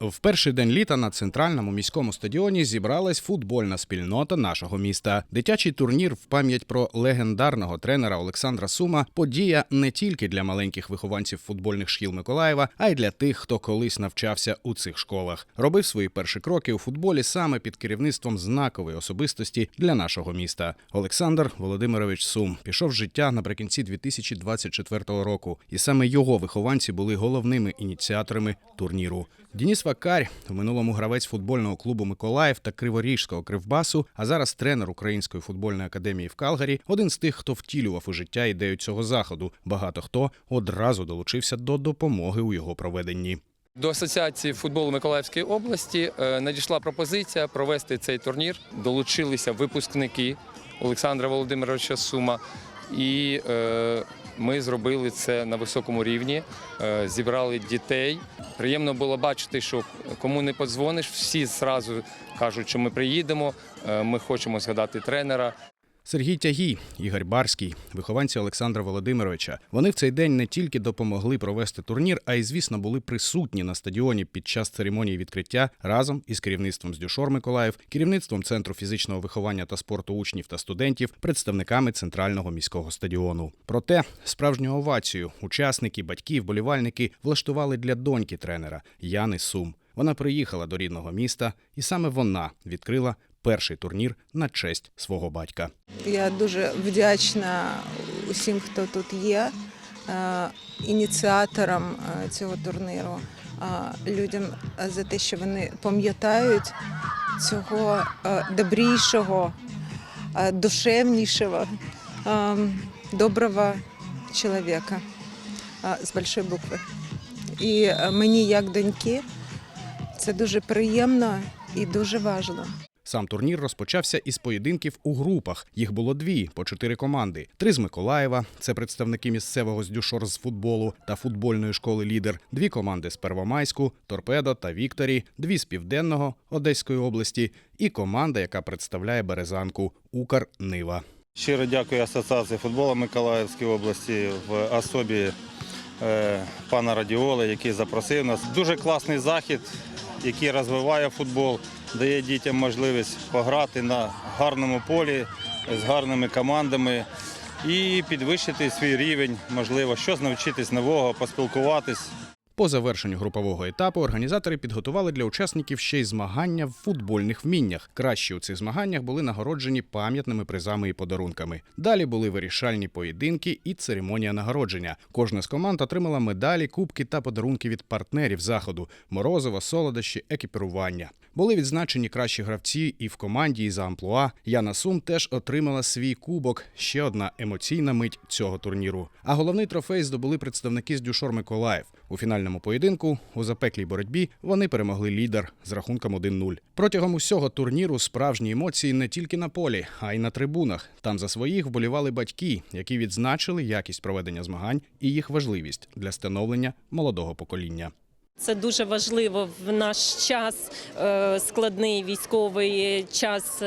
В перший день літа на центральному міському стадіоні зібралась футбольна спільнота нашого міста. Дитячий турнір в пам'ять про легендарного тренера Олександра Сума подія не тільки для маленьких вихованців футбольних шкіл Миколаєва, а й для тих, хто колись навчався у цих школах. Робив свої перші кроки у футболі саме під керівництвом знакової особистості для нашого міста. Олександр Володимирович Сум пішов з життя наприкінці 2024 року, і саме його вихованці були головними ініціаторами турніру. Дініс Вакарь в минулому гравець футбольного клубу Миколаїв та Криворіжського Кривбасу, а зараз тренер Української футбольної академії в Калгарі, один з тих, хто втілював у життя ідею цього заходу. Багато хто одразу долучився до допомоги у його проведенні. До Асоціації футболу Миколаївської області е, надійшла пропозиція провести цей турнір. Долучилися випускники Олександра Володимировича Сума, і е, ми зробили це на високому рівні. е, Зібрали дітей. Приємно було бачити, що кому не подзвониш, всі зразу кажуть, що ми приїдемо. е, Ми хочемо згадати тренера. Сергій Тягій, Ігор Барський, вихованці Олександра Володимировича. Вони в цей день не тільки допомогли провести турнір, а й, звісно, були присутні на стадіоні під час церемонії відкриття разом із керівництвом з Дюшор Миколаїв, керівництвом центру фізичного виховання та спорту учнів та студентів, представниками центрального міського стадіону. Проте справжню овацію учасники, батьки, вболівальники влаштували для доньки тренера Яни Сум. Вона приїхала до рідного міста, і саме вона відкрила перший турнір на честь свого батька. Я дуже вдячна усім, хто тут є, е, ініціаторам е, цього турніру, е, людям за те, що вони пам'ятають цього добрішого, душевнішого, доброго чоловіка з большої букви. І мені, як доньки, це дуже приємно і дуже важливо. Сам турнір розпочався із поєдинків у групах. Їх було дві по чотири команди: три з Миколаєва, це представники місцевого з Дюшор з футболу та футбольної школи Лідер, дві команди з Первомайську, Торпедо та Вікторі, дві з Південного Одеської області, і команда, яка представляє Березанку Укр Нива. Щиро дякую Асоціації футболу Миколаївської області в особі е, пана Радіоли, який запросив нас. Дуже класний захід, який розвиває футбол, дає дітям можливість пограти на гарному полі з гарними командами і підвищити свій рівень, можливо, щось навчитись нового, поспілкуватись. По завершенню групового етапу організатори підготували для учасників ще й змагання в футбольних вміннях. Кращі у цих змаганнях були нагороджені пам'ятними призами і подарунками. Далі були вирішальні поєдинки і церемонія нагородження. Кожна з команд отримала медалі, кубки та подарунки від партнерів заходу: морозиво, солодощі, екіпірування. Були відзначені кращі гравці і в команді, і за амплуа. Яна Сум теж отримала свій кубок. Ще одна емоційна мить цього турніру. А головний трофей здобули представники з Дюшор Миколаїв. У фінальному поєдинку у запеклій боротьбі вони перемогли лідер з рахунком 1-0. Протягом усього турніру справжні емоції не тільки на полі, а й на трибунах. Там за своїх вболівали батьки, які відзначили якість проведення змагань і їх важливість для становлення молодого покоління. Це дуже важливо в наш час, е, складний військовий час.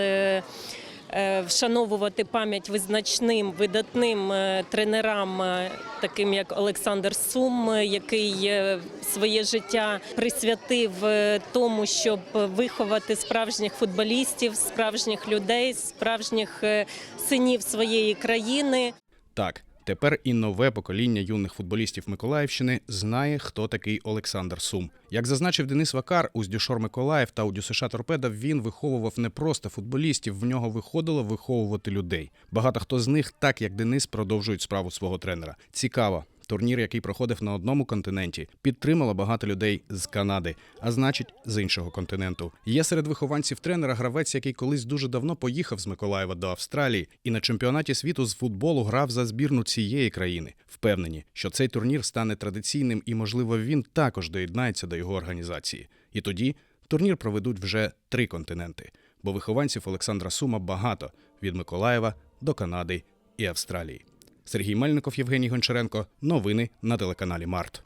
Е, Вшановувати пам'ять визначним видатним е, тренерам, е, таким як Олександр Сум, який своє життя присвятив тому, щоб виховати справжніх футболістів, справжніх людей, справжніх синів своєї країни. Так, тепер і нове покоління юних футболістів Миколаївщини знає, хто такий Олександр Сум. Як зазначив Денис Вакар, у Здюшор Миколаїв та у Дюсиша Торпеда він виховував не просто футболістів, в нього виходило виховувати людей. Багато хто з них, так як Денис, продовжують справу свого тренера. Цікаво. Турнір, який проходив на одному континенті, підтримало багато людей з Канади, а значить, з іншого континенту. Є серед вихованців тренера гравець, який колись дуже давно поїхав з Миколаєва до Австралії і на чемпіонаті світу з футболу грав за збірну цієї країни. Впевнені, що цей турнір стане традиційним і, можливо, він також доєднається до його організації. І тоді турнір проведуть вже три континенти, бо вихованців Олександра Сума багато від Миколаєва до Канади і Австралії. Сергій Мельников, Євгеній Гончаренко. Новини на телеканалі Март.